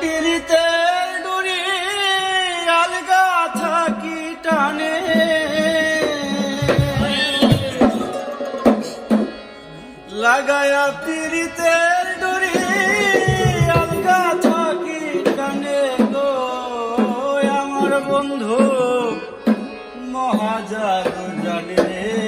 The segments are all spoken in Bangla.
পিরিতের ডুরি আলগা থাকি টানে। লাগায়া পিরিতের ডুরি আলগা থাকি টানে গো। আমার বন্ধু মহাজাগ জানে।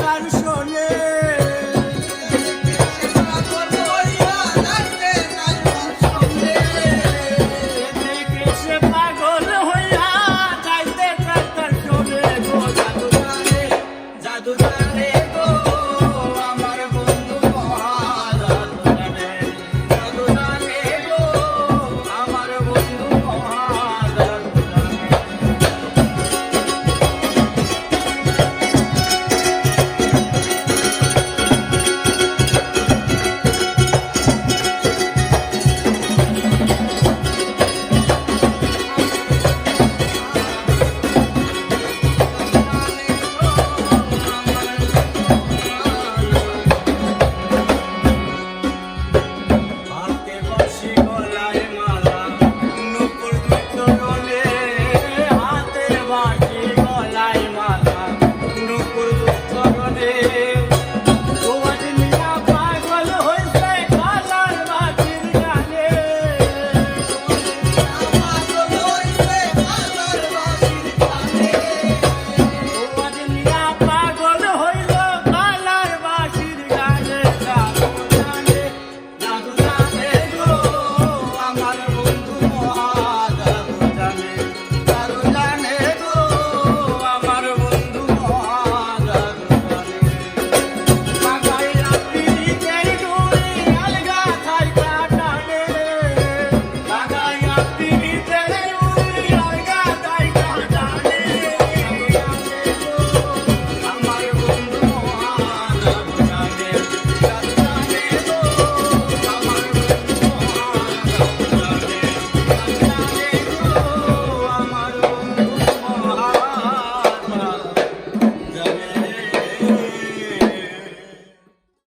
Vermiş.